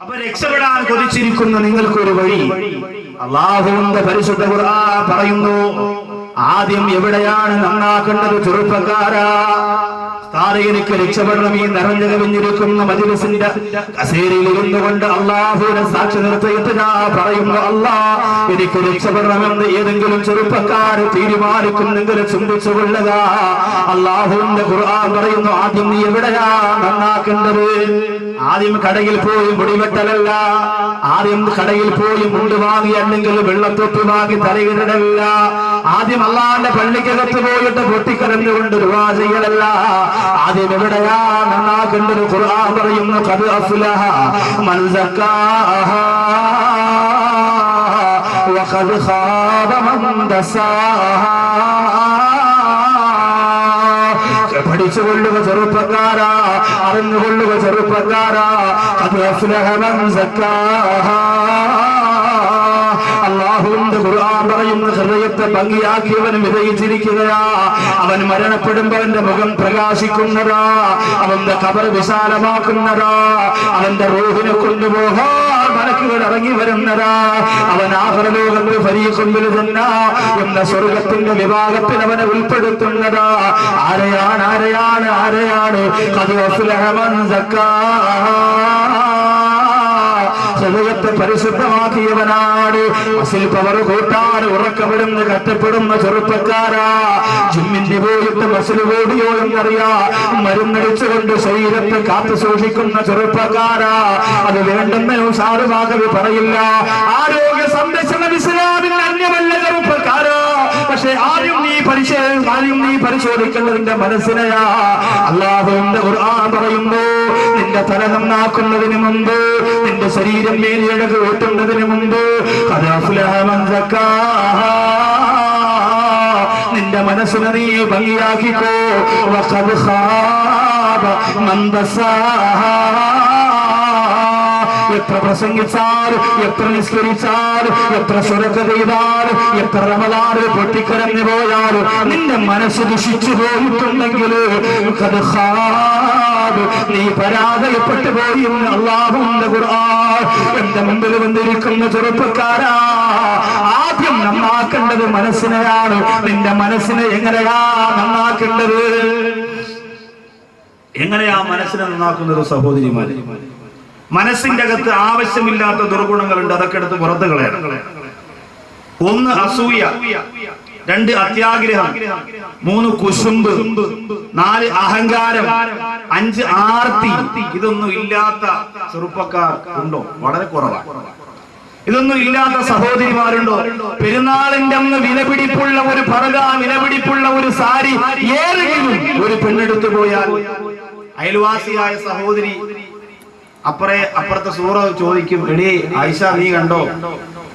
അപ്പൊ രക്ഷപ്പെടാൻ കൊതിച്ചിരിക്കുന്ന നിങ്ങൾക്കൊരു വഴി. അള്ളാഹുവിന്റെ പരിശുദ്ധ പറയുന്നു ആദ്യം എവിടെയാണ് നന്നാക്കേണ്ടത് ചെറുപ്പക്കാരാ? സ്ഥാനയിലേക്ക് രക്ഷപ്പെടണം ഈ നിറഞ്ഞു കവിഞ്ഞിരിക്കുന്ന മജിലിസിന്റെ കസേരയിൽ ഇരുന്നുകൊണ്ട് അള്ളാഹുവിനെ സാക്ഷി നിർത്തിയിട്ട് ഞാൻ പറയുന്നു അല്ലാ എനിക്ക് രക്ഷപ്പെടണമെന്ന് ഏതെങ്കിലും ചെറുപ്പക്കാർ തീരുമാനിക്കുന്നെങ്കിൽ ചിന്തിച്ചു കൊള്ളുക. അള്ളാഹുവിന്റെ ഖുർആൻ പറയുന്നു ആദ്യം നീ എവിടെയാ നന്നാക്കേണ്ടത്? ആദ്യം കടയിൽ പോയി മുടിവെട്ടലല്ല. ആദ്യം കടയിൽ പോയി മുണ്ട് വാങ്ങി അല്ലെങ്കിൽ വെള്ളത്തൊപ്പി വാങ്ങി തലയിടലല്ല. ആദ്യം അള്ളാന്റെ പള്ളിക്കകത്ത് പോയിട്ട് പൊട്ടിക്കരഞ്ഞുകൊണ്ട് ദുആ ചെയ്യലല്ല. ആദ്യം എവിടെയാ നന്നാക്കേണ്ടത് ഖുർആൻ പറയുന്നു കത് അഫ്ലഹ മൻ സക്കാഹ വഖദ് ഖാബ മൻ ദസാഹ. പഠിച്ചുകൊള്ളുക ചെറുപ്പക്കാരാ അറിഞ്ഞുകൊള്ളുക ചെറുപ്പക്കാരാ. അത് അഫ്ലഹമൻ സക്കാഹ. അള്ളാഹുവിന്റെ ഖുർആൻ പറയുന്ന ഭംഗിയാക്കിയവൻ വിജയിച്ചിരിക്കുകയാ അവൻ മരണപ്പെടുമ്പോ അവന്റെ മുഖം പ്രകാശിക്കുന്നതാ. അവന്റെ കബർ വിശാലമാക്കുന്നതാ. അവന്റെ റൂഹിനെ കൊണ്ടുപോകാ. മലക്കുകൾ ഇറങ്ങി വരുന്നതാ. അവൻ ആഹ്ലോകങ്ങൾ ഫരീഖുമ്പിൽ എന്ന സ്വർഗത്തിന്റെ വിഭാഗത്തിൽ അവനെ ഉൾപ്പെടുത്തുന്നതാ. ആരെയാണ് ആരെയാണ് ആരെയാണ്? അത് ഹൃദയത്തെ പരിശുദ്ധമാക്കിയവനാണ്. അസിൽ പവർ കൂട്ടാൻ ഉറക്കമിടുന്ന് കറ്റപ്പെടുന്ന ചെറുപ്പക്കാരാ. ജിമ്മിന്റെ പോയിട്ട് മസിൽ ഓടിയോ എന്നറിയാ. മരുന്നടിച്ചുകൊണ്ട് ശരീരത്തെ കാത്തു സൂക്ഷിക്കുന്ന ചെറുപ്പക്കാരാ. അത് വേണ്ടെന്ന് സാറുമാകവി പറയില്ല. ആരോഗ്യ സംരക്ഷണ വിശ്രാമിന് അന്യമല്ല ചെറുപ്പക്കാരാ പക്ഷെ ആദ്യം നീ പരിശോധന ആദ്യം നീ പരിശോധിക്കുന്നതിന്റെ മനസ്സിനെയാ. അള്ളാഹുവിന്റെ ഖുർആൻ പറയുന്നു നിന്റെ തല നന്നാക്കുന്നതിന് മുമ്പ് നിന്റെ ശരീരം മേലിഴക് കൂട്ടുന്നതിന് മുമ്പ് നിന്റെ മനസ്സിനെ നീ ഭംഗിയാക്കിക്കോ. മന്ദസാ. എത്ര പ്രസംഗിച്ചാൽ എത്ര നിസ്കരിച്ചാൽ എത്ര സ്വരക്ക ചെയ്താൽ എത്ര റമദാന് പൊട്ടിക്കരഞ്ഞു പോയാൽ നിന്റെ മനസ്സ് ദുഷിച്ചു പോയിട്ടുണ്ടെങ്കിൽ നീ പരാജയപ്പെട്ടു പോയി അള്ളാഹുന്റെ ഖുർആൻ എന്റെ മുമ്പിൽ വന്നിരിക്കുന്ന ചെറുപ്പക്കാരാ. ആദ്യം നന്നാക്കേണ്ടത് മനസ്സിനെയാണ്. നിന്റെ മനസ്സിനെ എങ്ങനെയാ നന്നാക്കേണ്ടത്? എങ്ങനെയാ മനസ്സിനെ നന്നാക്കുന്നത് സഹോദരിമാരെ? മനസ്സിന്റെ അകത്ത് ആവശ്യമില്ലാത്ത ദുർഗുണങ്ങളുണ്ട്. അതൊക്കെ എടുത്ത് പുറത്ത് കളയണം. ഒന്ന് അസൂയ രണ്ട് അത്യാഗ്രഹം മൂന്ന് കുശുമ്പ് നാല് അഹങ്കാരം അഞ്ച് ആർത്തി. ഇതൊന്നും ഇല്ലാത്ത ചെറുപ്പക്കാർ ഉണ്ടോ? വളരെ കുറവാണ്. ഇതൊന്നും ഇല്ലാത്ത സഹോദരിമാരുണ്ടോ? പെരുന്നാളിന്റെ അന്ന് വിലപിടിപ്പുള്ള ഒരു പറക വിലപിടിപ്പുള്ള ഒരു സാരി ഏതെങ്കിലും ഒരു പെണ്ണെടുത്തു പോയാൽ അയൽവാസിയായ സഹോദരി അപ്പറേ അപ്പുറത്തെ സൂറ ചോദിക്കും എടേ ആയിഷ നീ കണ്ടോ?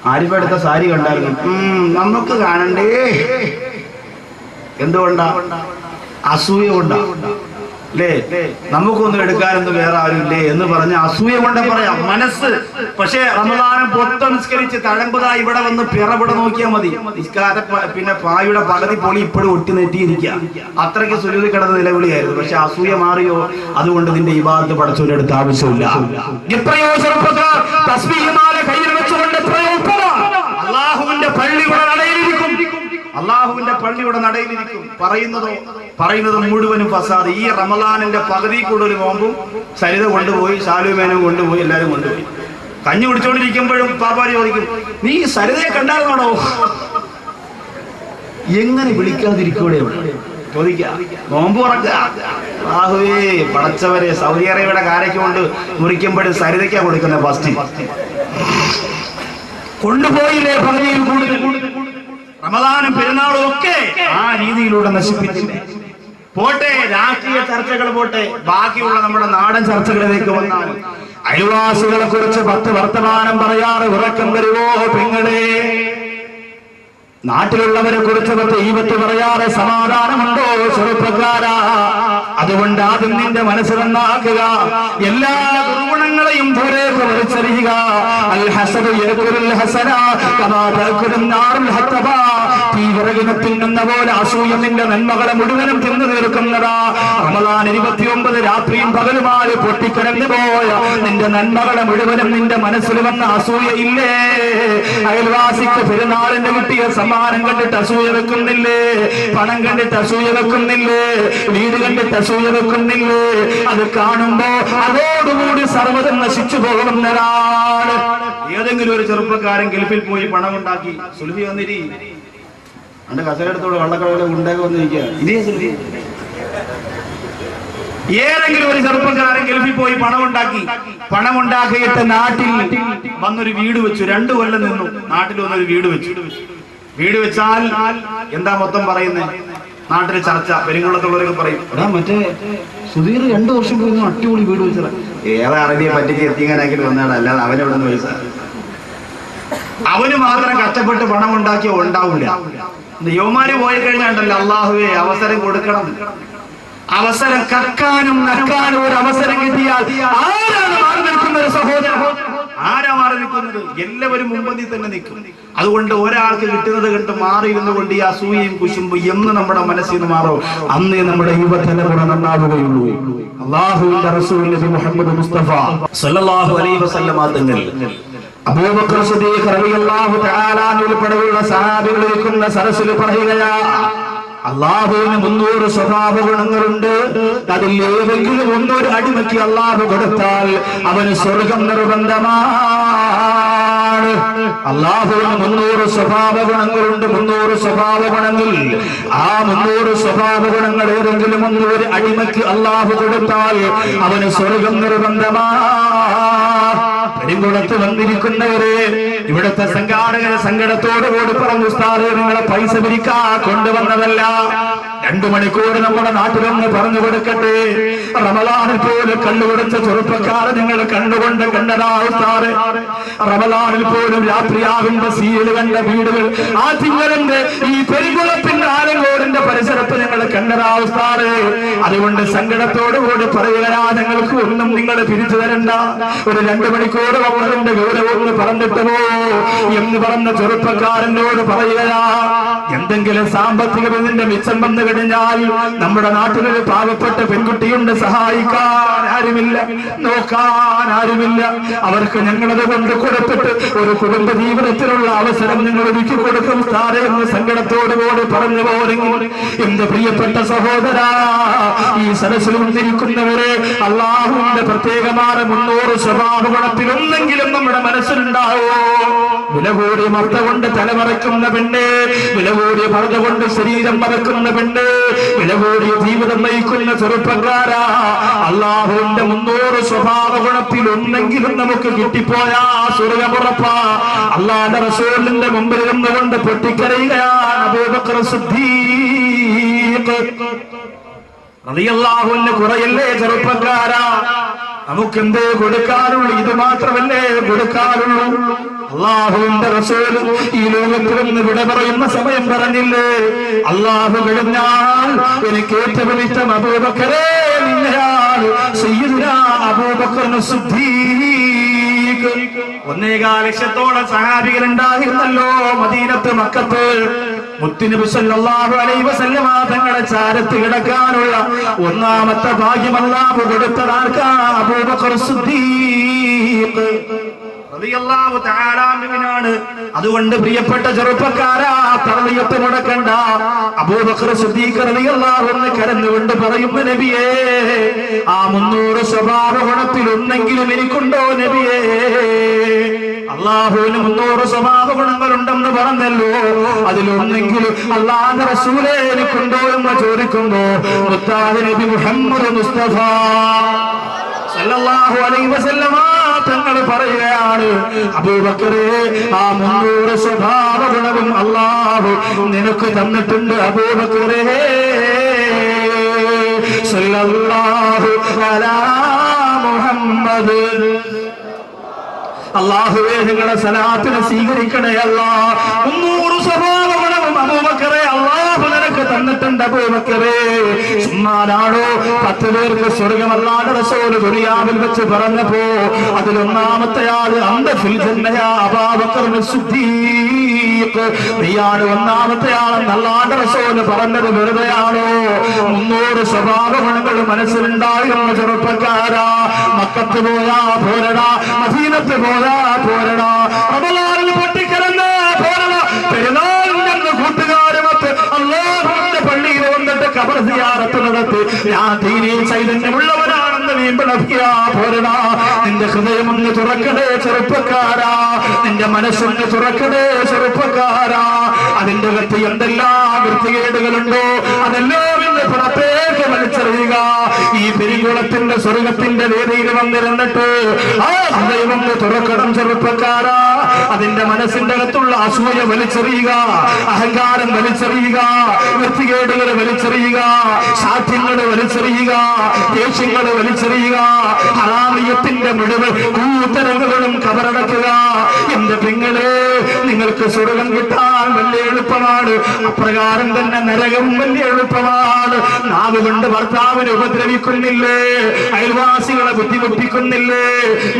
ആരിഫ സാരി കണ്ടായിരുന്നു. "ഉം, നമുക്ക് കാണണ്ടേ? എന്തുകൊണ്ടാ? അസൂയ കൊണ്ടാ. അല്ലേ നമുക്കൊന്നും എടുക്കാനൊന്നും വേറെ ആരുമില്ലേ എന്ന് പറഞ്ഞ് അസൂയ കൊണ്ട് പറയാം. മനസ്സ്. പക്ഷേ റമദാനം പൊത്തനുസ്കരിച്ച് തഴമ്പതാ ഇവിടെ വന്ന് പിറവിടെ നോക്കിയാൽ മതി. നിസ്കാര പിന്നെ പായുടെ പകുതി പൊളി ഇപ്പോഴും ഒട്ടി നെറ്റിയിരിക്കുക അത്രയ്ക്ക് സുരുതി കിടന്ന നിലവിളിയായിരുന്നു. പക്ഷെ അസൂയ മാറിയോ? അതുകൊണ്ട് നിന്റെ പടച്ചോന്റെ അടുത്ത് ആവശ്യമില്ല. എത്രയോ ചെറുപ്പക്കാർ തസ്ബീഹിമാല കയ്യിൽ വെച്ചുകൊണ്ട് എത്രയോ ഉപ്പമാ. അള്ളാഹുവിന്റെ പള്ളിയുടെ നടയിലിരിക്കും അള്ളാഹുവിന്റെ പള്ളിയുടെ നടയിലിരിക്കും. പറയുന്നതോ പറയുന്നത് മുഴുവനും ഫസാദ്. ഈ റമലാനിന്റെ പകുതി കൂടുതൽ നോമ്പും സരിത കൊണ്ടുപോയി ശാലുമേനും കൊണ്ടുപോയി എല്ലാരും കൊണ്ടുപോയി. കഞ്ഞി കുടിച്ചോണ്ടിരിക്കുമ്പോഴും പാപ്പാരി ചോദിക്കും നീ സരിതയെ കണ്ടായിരുന്നോടോ? എങ്ങനെ വിളിക്കാതിരിക്കൂടെ ചോദിക്ക നോമ്പ് തുറക്കുക. ബാഹുവേ പടച്ചവരെ സൗദി അറേബ്യയുടെ കാരയ്ക്ക് കൊണ്ട് മുറിക്കുമ്പോഴും സരിതയ്ക്കാ കൊടുക്കുന്നത് ഫസ്റ്റ്. കൊണ്ടുപോയില്ലേ പകുതിയിൽ കൂടുതൽ? റമദാനും പെരുന്നാളും ഒക്കെ ആ രീതിയിലൂടെ നശിപ്പിച്ചില്ലേ? പോട്ടെ രാഷ്ട്രീയ ചർച്ചകൾ പോട്ടെ ബാക്കിയുള്ള നമ്മുടെ നാടൻ ചർച്ചകളിലേക്ക് വന്നാൽ അയൽവാസികളെ കുറിച്ച് പത്ത് വർത്തമാനം പറയാറ് ഉറക്കം വരുവോ പെങ്ങളെ? നാട്ടിലുള്ളവരെ കുറിച്ച് പത്ത് ഈവത്ത് പറയാറ് സമാധാനമുണ്ടോ ചെറുപ്പക്കാരാ? അതുകൊണ്ട് ആദ്യം നിന്റെ മനസ്സ് നന്നാക്കുക. എല്ലാ ദുർഗുണങ്ങളെയും ദൂരെ വലിച്ചെറിയുക അൽ ഹസദു ഹസന കമാ തഅകുലുൻ നാറുൽ ഹത്തബ. തീ നിന്ന പോലെ അസൂയ നിന്റെ നന്മകളെ മുഴുവനും തിന്നു തീർക്കുന്നതാ. റമദാൻ ഇരുപത്തിയൊമ്പത് രാത്രിയും പകലുമായി പൊട്ടിക്കിടന്നു പോയ നിന്റെ നന്മകളെ മുഴുവനും നിന്റെ മനസ്സിൽ വന്ന അസൂയ ഇല്ലേ? അയൽവാസിക്ക് പെരുന്നാളിന്റെ കിട്ടിയ സമ്മാനം കണ്ടിട്ട് അസൂയ വെക്കുന്നില്ലേ? പണം കണ്ടിട്ട് അസൂയ വെക്കുന്നില്ലേ? വീട് കണ്ടിട്ട് അസൂയ വെക്കുന്നില്ലേ? അത് കാണുമ്പോ അതോടുകൂടി സർവതും നശിച്ചു പോകുന്നതാണ്. ഏതെങ്കിലും ഒരു ചെറുപ്പക്കാരൻ ഗൾഫിൽ പോയി പണം ഉണ്ടാക്കി സുൽഫി വന്നിരി. അണ്ട് കസരടുത്തോട് വള്ളക്കടവിലെ ഉണ്ടാക്കി വന്നിരിക്കുക ഏതെങ്കിലും ഒരു ചെറുപ്പക്കാരൻ ഗൾഫിൽ പോയി പണം ഉണ്ടാക്കി പണം ഉണ്ടാക്കിയിട്ട് നാട്ടിൽ വന്നൊരു വീട് വെച്ചു. രണ്ടു കൊല്ലം നിന്നു. നാട്ടിൽ വന്നൊരു വീട് വെച്ചു. വീട് വെച്ചാൽ എന്താ മൊത്തം പറയുന്നത് നാട്ടിൽ ചർച്ച. പെരിങ്കുളത്തുള്ളവരൊക്കെ പറയും. എടാ മറ്റേ സുധീർ രണ്ടു വർഷം പോയി അടിപൊളി വീട് വെച്ചത്. ഏറെ അറബിയെ പറ്റിച്ച് എത്തിക്കാനാക്കിട്ട് വന്നതാണ് അല്ലാതെ അവനെവിടെ നിന്ന് പൈസ അവന് മാത്രം കഷ്ടപ്പെട്ട് പണം ഉണ്ടാക്കിയ ഉണ്ടാവില്ല. യുവമാര് പോയി കഴിഞ്ഞാണ്ടല്ലോ അള്ളാഹുവെ അവസരം കൊടുക്കണം. അവസരം കക്കാനും നക്കാനും ഒരു അവസരം കിട്ടിയാൽ ഒരു സഹോദരൻ? ആരാ മാറി നിൽക്കുന്നത്? എല്ലാവരും മുമ്പന്തി തന്നെ നിൽക്കും. അതുകൊണ്ട് ഒരാൾക്ക് കിട്ടുന്നത് കണ്ട് മാറിയിരുന്നു കൊണ്ട് ഈ അസൂയയും കുശുമ്പും എന്ന് നമ്മുടെ മനസ്സിൽ നിന്ന് മാറും? അന്നേ നമ്മുടെ യുവതലമുറ നന്നാവുകയുള്ളൂ. അള്ളാഹുവിന്റെ റസൂൽ നബി മുഹമ്മദ് മുസ്തഫ സല്ലല്ലാഹു അലൈഹി വസല്ലമ തങ്ങൾ ഇരിക്കുന്ന സരസിൽ പറയുകയാ അള്ളാഹുവിന് മുന്നൂറ് സ്വഭാവ ഗുണങ്ങളുണ്ട് അതിൽ ഏതെങ്കിലും ഒന്നൊരു അടിമയ്ക്ക് അള്ളാഹു കൊടുത്താൽ അവന് സ്വർഗം നിർബന്ധമാണ് അള്ളാഹുവിന് മുന്നൂറ് സ്വഭാവ ഗുണങ്ങളുണ്ട് മുന്നൂറ് സ്വഭാവ ഗുണങ്ങൾ ആ മുന്നൂറ് സ്വഭാവ ഗുണങ്ങൾ ഏതെങ്കിലും ഒന്ന് ഒരു അടിമയ്ക്ക് അള്ളാഹു കൊടുത്താൽ അവന് സ്വർഗം നിർബന്ധമാ. പെരുങ്കുളത്ത് വന്നിരിക്കുന്നവരെ ഇവിടുത്തെ സംഘാടകരെ സങ്കടത്തോടുകൂടി പറഞ്ഞു സ്ഥാപനങ്ങളെ നിങ്ങളെ പൈസ പിരിക്കാ കൊണ്ടുവന്നതല്ല. രണ്ടു മണിക്കൂർ നമ്മുടെ നാട്ടിലൊന്ന് പറഞ്ഞു കൊടുക്കട്ടെ. റമലാനിൽ പോലും കണ്ണുകൊടുത്ത ചെറുപ്പക്കാരെ നിങ്ങൾ കണ്ടുകൊണ്ട് കണ്ടതാവുത്താറ് റമലാനിൽ പോലും രാത്രിയാകുമ്പോ സീൽ കണ്ട വീടുകൾ. ആ തിങ്ങലന്റെ ഈ പെരുകുളത്തിന്റെ ആലങ്കോടിന്റെ പരിസരത്ത് നിങ്ങൾ കണ്ടതാവുത്താറ് അതുകൊണ്ട് സങ്കടത്തോടുകൂടി പറയുകയാ നിങ്ങൾക്ക് ഒന്നും നിങ്ങൾ പിരിച്ചു തരണ്ട. ഒരു രണ്ടു മണിക്കൂർ അവരുടെ ഗൗരവങ്ങൾ പറഞ്ഞിട്ട് പോ എന്ന് പറഞ്ഞ ചെറുപ്പക്കാരനോട് പറയുകയാ എന്തെങ്കിലും സാമ്പത്തിക ഇതിന്റെ മിച്ചം വന്നു കഴിഞ്ഞാൽ നമ്മുടെ നാട്ടിലൊരു പാവപ്പെട്ട പെൺകുട്ടിയുണ്ട് സഹായിക്കാൻ ആരുമില്ല നോക്കാൻ ആരുമില്ല. അവർക്ക് ഞങ്ങളത് കൊണ്ട് കൊടുത്തിട്ട് ഒരു കുടുംബ ജീവിതത്തിലുള്ള അവസരം ഞങ്ങൾ ഒരുക്കി കൊടുക്കും സാറേ എന്ന് സങ്കടത്തോടുകൂടി പറഞ്ഞു പോരെങ്കിൽ. എന്റെ പ്രിയപ്പെട്ട സഹോദര ഈ സരസിൽ വന്നിരിക്കുന്നവരെ അള്ളാഹുവിന്റെ പ്രത്യേകമായ മുന്നൂറ് സ്വഭാവ ഗുണത്തിലൊന്നെങ്കിലും നമ്മുടെ മനസ്സിലുണ്ടാവോ? വില കൂടി മർദ്ദ കൊണ്ട് തലമറയ്ക്കുന്ന പെണ്ണ് വില കൂടി മർദ്ദ കൊണ്ട് ശരീരം മറക്കുന്ന പെണ്ണ് വില കൂടിയ ജീവിതം നയിക്കുന്ന ചെറുപ്പക്കാരാ. അള്ളാഹുവിന്റെ മുന്നൂറ് സ്വഭാവ ഗുണത്തിൽ ഒന്നെങ്കിലും നമുക്ക് കിട്ടിപ്പോയാ സ്വർഗമുറപ്പാ അള്ളാന്റെ റസൂലിന്റെ മുമ്പിൽ നിന്നുകൊണ്ട് പൊട്ടിക്കരയുകയാണ് അബൂബക്കർ സിദ്ദീഖ്. റളിയല്ലാഹുവിന് കുറയല്ലേ ചെറുപ്പക്കാരാ. നമുക്ക് എന്തേ കൊടുക്കാറുള്ളൂ ഇത് മാത്രമല്ലേ കൊടുക്കാറുള്ളൂ അള്ളാഹുവിന്റെ റസൂൽ ഈ ലോകത്തിൽ നിന്ന് വിട പറയുന്ന സമയം പറഞ്ഞില്ലേ? അള്ളാഹു കഴിഞ്ഞാൽ എനിക്ക് ഏറ്റവും ഇഷ്ടം അബൂബക്കരേ നിന്നെയാണ്. അബൂബക്കറിന് ഒന്നേകാൽ ലക്ഷത്തോളം സഹാബികൾ ഉണ്ടായിരുന്നല്ലോ മദീനത്ത് മക്കത്ത്. മുത്തുനബി സല്ലല്ലാഹു അലൈഹി വസല്ലമ തങ്ങളെ ചാരത്ത് കിടക്കാനുള്ള ഒന്നാമത്തെ ഭാഗ്യം അല്ലാഹു കൊടുത്തതാർക്കാ? അബൂബക്കർ സിദ്ദീഖ്. അതുകൊണ്ട് പ്രിയപ്പെട്ട ചെറുപ്പക്കാരാ തറവിയത്ത് മുടക്കണ്ട. അബൂബക്കർ നബിയേ ആ മുന്നൂറ് സ്വഭാവ ഗുണത്തിൽ ഒന്നെങ്കിലും എനിക്കുണ്ടോ നബിയേ? അള്ളാഹുവിന് മുന്നൂറ് സ്വഭാവ ഗുണങ്ങളുണ്ടെന്ന് പറഞ്ഞല്ലോ. അതിലൊന്നെങ്കിലും അള്ളാഹ് റസൂലെ എനിക്കുണ്ടോ എന്ന് ചോദിക്കുമ്പോ മുത്താഹ് നബി മുഹമ്മദ് മുസ്തഫ. സല്ലല്ലാഹു അലൈഹി വസല്ലമ തങ്ങൾ പറയുകയാണ് അബൂബക്കറേ ആ മുന്നൂറ് സ്വഭാവ ഗുണവും അള്ളാഹു നിനക്ക് തന്നിട്ടുണ്ട് അബൂബക്കറേ. മുഹമ്മദ്. അള്ളാഹുവേ നിങ്ങളെ സലാത്തിനെ സ്വീകരിക്കണേ അല്ലാ. മുന്നൂറ് സ്വഭാവ ഗുണവും അബൂബക്കറെ. ചുമ്മാനാണോ പത്ത് പേർക്ക് സ്വർഗമല്ലാതെ റസൂൽ ദുനിയാവിൽ വെച്ച് പറഞ്ഞപ്പോ അതിലൊന്നാമത്തെ ആൾ അന്തഫിൽ ജന്നയാ അബാബക്കറിന് സിദ്ദീഖ്. നീയാണ് ഒന്നാമത്തെ ആളെന്നല്ലാണ്ട് റസൂൽ പറഞ്ഞത് വെറുതെയാണോ? മുന്നൂറ് സ്വഭാവ ഗുണങ്ങൾ മനസ്സിലുണ്ടായിരുന്ന ചെറുപ്പക്കാരാ. മക്കത്ത് പോയാ പോരടാ മദീനത്ത് പോയാ പോരടാ റമളാനിൽ പൊട്ടിക്കിടന്ന് പോരടാ പെരുന്നാളിന്റെ കൂട്ടുകാരുമൊത്ത് അള്ളാഹുവിന്റെ പള്ളിയിൽ വന്നിട്ട് കബർ സിയാറത്ത് ഞാൻ തീരെ ചൈതന്യമുള്ളവനാണെന്ന് വീമ്പിളക്കിയാ പോരടാ. നിന്റെ ഹൃദയം ഒന്ന് തുറക്കണേ ചെറുപ്പക്കാരാ. നിന്റെ മനസ്സൊന്ന് തുറക്കണേ ചെറുപ്പക്കാരാ. അതിന്റെ അകത്ത് എന്തെല്ലാം വൃത്തികേടുകളുണ്ടോ? അതെല്ലാം വലിച്ചെറിയുക. ഈ പെരികുളത്തിന്റെ സ്വർഗത്തിന്റെ വേദിയിൽ വന്നിരുന്നിട്ട് ആ ഒന്ന് തുറക്കണം ചെറുപ്പക്കാരാ. അതിന്റെ മനസ്സിന്റെ അകത്തുള്ള അസൂയ വലിച്ചെറിയുക. അഹങ്കാരം വലിച്ചെറിയുക. വൃത്തികേടുകൾ വലിച്ചെറിയുക. സാധ്യങ്ങൾ വലിച്ചെറിയുക. ദേഷ്യങ്ങൾ വലിച്ചെറിയുക. ഹറാമിയത്തിന്റെ മുഴുവൻ കൂത്തരങ്ങളും കബറടക്കുക. എന്റെ പെങ്ങളെ നിങ്ങൾക്ക് സ്വർഗം കിട്ടാൻ വലിയ എളുപ്പമാണ്. അപ്രകാരം തന്നെ നരകം വലിയ എളുപ്പമാണ്. നാവ് കൊണ്ട് ഭർത്താവിനെ ഉപദ്രവിക്കുന്നില്ലേ? അയൽവാസികളെ ബുദ്ധിമുട്ടിക്കുന്നില്ലേ?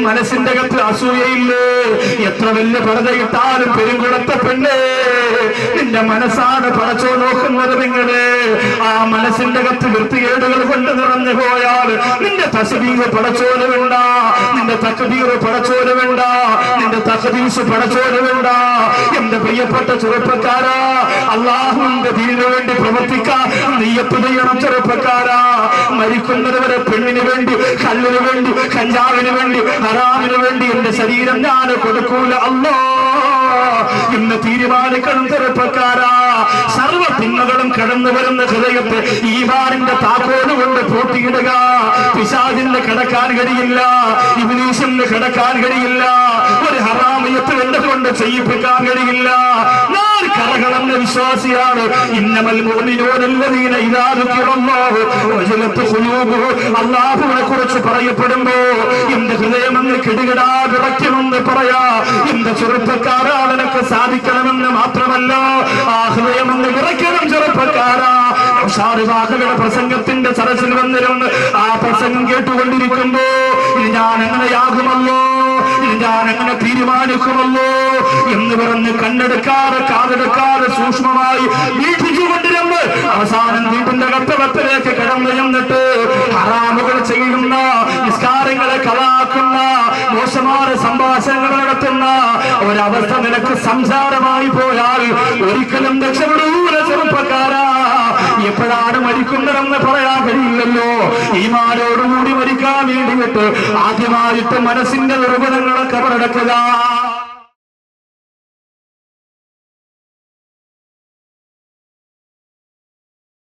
മനസ്സിന്റെ അകത്ത് അസൂയയില്ലേ? എത്ര വലിയ പറതയിട്ടാലും പെരുങ്കുളത്തെ പെണ്ണേ നിന്റെ മനസ്സാണ് പടച്ചോ നോക്കുന്നത് നിങ്ങളെ. ആ മനസ്സിന്റെ അകത്ത് വൃത്തികേടുകൾ കൊണ്ട് നിറഞ്ഞു പോയാൽ നിന്റെ തസ്ബീഹ് പടച്ചോന് വേണ്ട നിന്റെ തക്ബീർ പടച്ചോന് വേണ്ട നിന്റെ തഹദീസ് പടച്ചോന് വേണ്ട. എന്റെ പ്രിയപ്പെട്ട ചെറുപ്പക്കാരാ അള്ളാഹുവിന്റെ ദീനു വേണ്ടി പ്രവർത്തിക്കാൻ നീയത്ത് ചെയ്യണം ചെറുപ്പക്കാരാ. മരിക്കുന്നത് വരെ പെണ്ണിന് വേണ്ടി കല്ലിന് വേണ്ടി കഞ്ചാവിന് വേണ്ടി ഹറാമിന് വേണ്ടി എന്റെ ശരീരം ഞാൻ കൊടുക്കൂല. അല്ലോ ഇന്ന് തീരുമാനിക്കണം ചെറുപ്പക്കാരാ. സർവ തിന്മകളും കടന്നു വരുന്ന ഹൃദയത്തെ ഈ വാറിന്റെ താക്കോൽ കൊണ്ട് പൂട്ടിയിടുക. പിശാദിന് കിടക്കാൻ കഴിയില്ല. ഇബിലീസിന് കിടക്കാൻ കഴിയില്ല. ഒരു ഹറാമിയത്ത് എന്നെ കൊണ്ട് ചെയ്യിപ്പിക്കാൻ കഴിയില്ല? ഞാൻ കറകളെന്ന വിശ്വാസിയാണ്. ഇന്നമൽ മോമിനോനല്ലതീന ഇതാതുക്കിറന്നോഹു അള്ളാഹുവിനെ കുറിച്ച് പറയപ്പെടുമ്പോ എന്റെ ഹൃദയം അങ്ങ് കിടുകിടാ വിറയ്ക്കുമെന്ന് പറയാ. എന്റെ ചെറുപ്പക്കാരാ നിനക്ക് സാധിക്കണമെന്ന് മാത്രമല്ല ആ ഹൃദയം അങ്ങ് വിറയ്ക്കണം ചെറുപ്പക്കാരാ. ഷാറുബാഹയുടെ പ്രസംഗത്തിന്റെ സരസിൽ വന്നിരുന്ന് ആ പ്രസംഗം കേട്ടുകൊണ്ടിരിക്കുമ്പോ ഞാൻ അങ്ങനെയാകുമല്ലോ ഇത് ഞാൻ തീരുമാനിക്കുമല്ലോ എന്ന് പറഞ്ഞ് കണ്ണെടുക്കാതെ കാതെടുക്കാതെ സൂക്ഷ്മമായി വീക്ഷിച്ചുകൊണ്ടിരുന്ന് അവസാനം വീട്ടിന്റെ കത്തകത്തിലേക്ക് കടന്നു ചെന്നിട്ട് ഹറാമുകൾ ചെയ്യുന്ന നിസ്കാരങ്ങളെ കലാക്കുന്ന മോശമായ സംഭാഷണങ്ങൾ നടത്തുന്ന ഒരവസ്ഥ നിനക്ക് സംസാരമായി പോയാൽ ഒരിക്കലും രക്ഷപ്പെടൂല ചെറുപ്പക്കാരാ. എപ്പോഴാണ് മരിക്കുന്നതെന്ന് പറയാൻ കഴിയില്ലല്ലോ. ഈമാനോടുകൂടി മരിക്കാൻ വേണ്ടിയിട്ട് ആദ്യമായിട്ട് മനസ്സിന്റെ നിർവചനങ്ങളെ കബറടക്കുക